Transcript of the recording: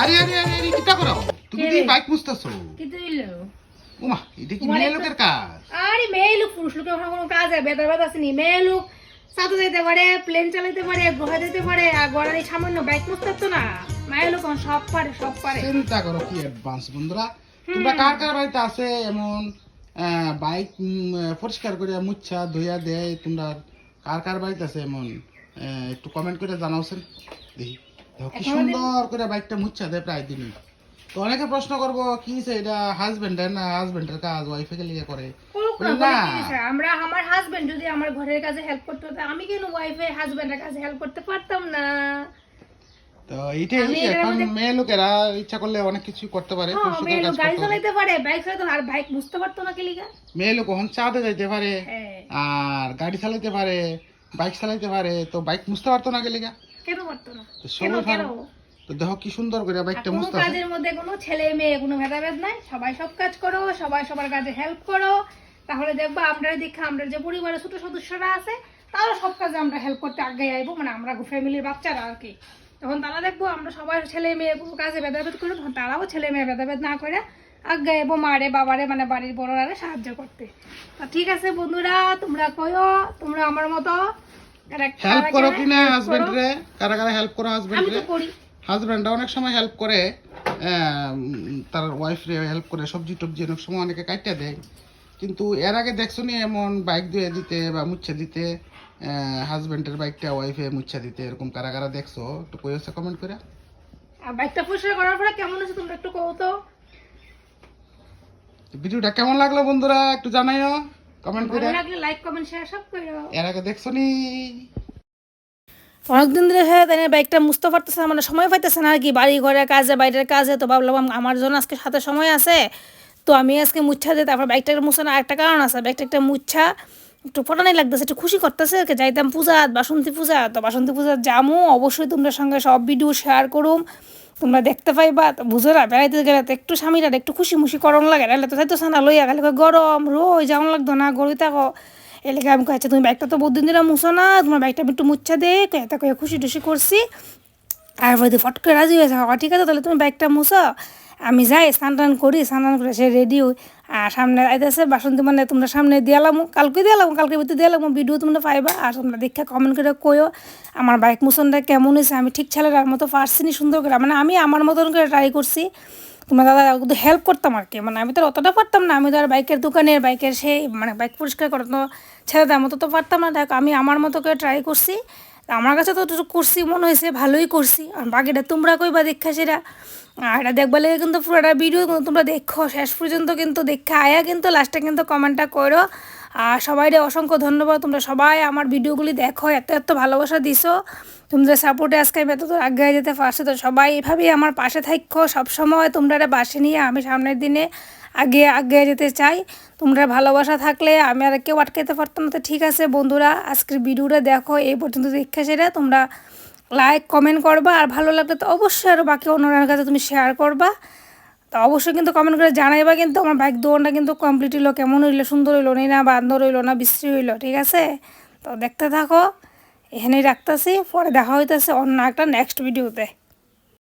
আরে আরে আরে আরে কিটা করো? তুমি কি বাইক মুছতাছো কিন্তু হইল? ওমা এটা কি মেয়ে লোকের কাজ? আরে মেয়ে লোক পুরুষ লোকের ওখানে কোনো কাজ আছে বেতার বাদ আসেনি মেয়ে লোক সাথে যেতে পারে প্লেন চালাতে পারে গ্রহে যেতে পারে আর গড়ার এই সামান্য বাইক মুছতে না? মায়ের লোক সব পারে সব পারে। চিন্তা করো কি অ্যাডভান্স বন্ধুরা। তোমরা কার কার বাড়িতে আছে এমন বাইক পরিষ্কার করে মুচ্ছা ধুইয়া দেয়? তোমরা কার কার বাড়িতে আছে এমন? একটু কমেন্ট করে জানাওছেন। দেখো। কি সুন্দর করে বাইকটা মুচ্ছা দেয় প্রায় দিনই। তো অনেকে প্রশ্ন করব কি হইছে? এটা হাজবেন্ডের না হাজবেন্ডের কাজ? ওয়াইফে লিগে করে? না, না। বলে কি হয়েছে? আমরা আমার হাজবেন্ড যদি আমার ঘরের কাজে হেল্প করতে হতো আমি কেন ওয়াইফে হাজবেন্ডের কাছে হেল্প করতে পারতাম না? তো এইটাই এখন মেয়ে লোকেরা ইচ্ছা করলে অনেক কিছু করতে পারে হ্যাঁ, মেয়ে লোক গাড়ি চালাইতে পারে বাইক চালাতে আর বাইক বুঝতে পারতো না কি লিগা। মেয়ে লোক কখন চাঁদে যাইতে পারে হ্যাঁ, আর গাড়ি চালাইতে পারে বাইক চালাইতে পারে তো বাইক বুঝতে পারতো না গেলে কেন পারতো না। কেন কেন তো দেখো কি সুন্দর করে বাইকটা কোনো কাজের মধ্যে কোনো ছেলে মেয়ে কোনো ভেদাভেদ নাই। সবাই সব কাজ করো সবাই সবার কাজে হেল্প করো। তাহলে দেখব আমরা দেখে আমরা যে পরিবারের ছোট সদস্যরা আছে তারা সব কাজে আমরা হেল্প করতে আগে আইবো। মানে আমরা ফ্যামিলির বাচ্চারা আর কি। তখন তারা দেখব আমরা সবাই ছেলে মেয়ে কোনো কাজে ভেদাভেদ করি তখন তারাও ছেলে মেয়ে ভেদাভেদ না করে আগে আইবো মারে বাবারে মানে বাড়ির বড়রা সাহায্য করতে। তো ঠিক আছে বন্ধুরা তোমরা কইও তোমরা আমার মতো? হেল্প করো কি না হাজবেন্ড রে? কারা কারা হেল্প করো হাজবেন্ড আমি রে? তো করি হাজবেন্ডরা অনেক সময় হেল্প করে তার ওয়াইফ রে হেল্প করে সবজি টবজি অনেক সময় অনেকে কাটিয়ে দেয়। কিন্তু এর আগে দেখছ নি এমন বাইক ধুয়ে দিতে বা মুচ্ছা দিতে হাজবেন্ডের বাইকটা ওয়াইফে মুচ্ছা দিতে এরকম কারা কারা দেখছ? একটু কই হচ্ছে কমেন্ট করে আর বাইকটা পরিষ্কার করার পরে কেমন হচ্ছে তোমরা একটু কও তো। ভিডিওটা কেমন লাগল বন্ধুরা একটু জানাইও। কমেন্ট করে? লাগলে লাইক কমেন্ট শেয়ার সব করো এর আগে দেখছ নি অনেকদিন ধরে হ্যাঁ তাই বাইকটা মুছতে পারতেছে না, মানে সময় পাইতেছে না আর কি। বাড়ি ঘরের কাজে বাইরের কাজে তো ভাবলাম আমার জন্য আজকে সাথে সময় আছে। তো আমি আজকে মুচ্ছা দিই তারপর বাইকটা মুছে না একটা কারণ আছে। বাইকটা একটা মুচ্ছা একটু ফটানাই লাগতেছে একটু খুশি করতেছে আর কি। যাইতাম পূজা বাসন্তী পূজা তো বাসন্তী পূজা যামু। অবশ্যই তোমাদের সঙ্গে সব ভিডিও শেয়ার করুম। তোমরা দেখতে পাইবা, তো বুঝো না বেড়াইতে গেলে তো একটু স্বামীরা একটু খুশি মুশি করণ লাগে, নাহলে তো যাইতো সানা লইয়া গেলে গরম, রোজ যাওন লাগতো না, গরুই থাকো। এলাকা আমি কাছে তুমি ব্যাগটা তো বহুদিন দিলাম মুছো না, তোমার ব্যাগটা একটু মুচ্ছা দে এত খুশি টুসি করছি। আর দিয়ে ফট করে রাজি হয়েছে বাবা ঠিক আছে, তাহলে তুমি ব্যাগটা মুছো। আমি যাই স্নান টান করি স্নান টান করে সে রেডি হই। আর সামনে আইতেছে, বাসন্তী মানে তোমরা সামনে দিয়ালাম কালকে দিয়ালাম কালকে ভিতরে দিয়ালাম ভিডিও তোমরা পাইবা। আর তোমরা দেখে কমেন্ট করে কইও, আমার বাইক মোশনটা কেমন হয়েছে আমি ঠিক ছেলেটার মতো পারছি সুন্দর করে। মানে আমি আমার মতন করে ট্রাই করছি। তোমরা দাদা কিন্তু হেল্প করতাম আর কি। মানে আমি তো অতটা পারতাম না। আমি তো আর বাইকের দোকানের বাইকের সেই মানে বাইক পরিষ্কার করতো ছেলেদের মতো তো পারতাম না। দেখো, আমি আমার মতো করে ট্রাই করছি। তা আমার কাছে তো করছি মনে হয়েছে, ভালোই করছি আর বাকিটা তোমরা কইবা দেখা সেটা। আর এটা দেখবা লেগে কিন্তু পুরোটা ভিডিও তোমরা দেখো। শেষ পর্যন্ত কিন্তু দেখা আয়া কিন্তু লাস্টে কিন্তু কমেন্টটা করো। আর সবাইরে অসংখ্য ধন্যবাদ। তোমরা সবাই আমার ভিডিওগুলি দেখো, এত এত ভালোবাসা দিছো। তোমাদের সাপোর্টে আজকে আমি এত আগে যেতে পারছি। তো সবাই এভাবেই আমার পাশে থাকো। সবসময় তোমরা এটা বাসে নিয়ে আমি সামনের দিনে আগে আগে যেতে চাই। তোমরা ভালোবাসা থাকলে আমি আর কেউ আটকাতে পারতাম না। তো ঠিক আছে বন্ধুরা, আজকের ভিডিওটা দেখো, এই পর্যন্ত দেখে সেটা তোমরা লাইক কমেন্ট করবা। আর ভালো লাগলে তো অবশ্যই আরও বাকি অন্যদের কাছে তুমি শেয়ার করবা। তো অবশ্যই কিন্তু কমেন্ট করে জানাইবা কিন্তু আমার বাইক দোকানটা কিন্তু কমপ্লিট হইল, কেমন হইল, সুন্দর হইল না বান্ধর হইল না বিশ্রী হইল, ঠিক আছে? তো দেখতে থাকো, এখানেই রাখতেছি, পরে দেখা হইতেছে অন্য একটা নেক্সট ভিডিওতে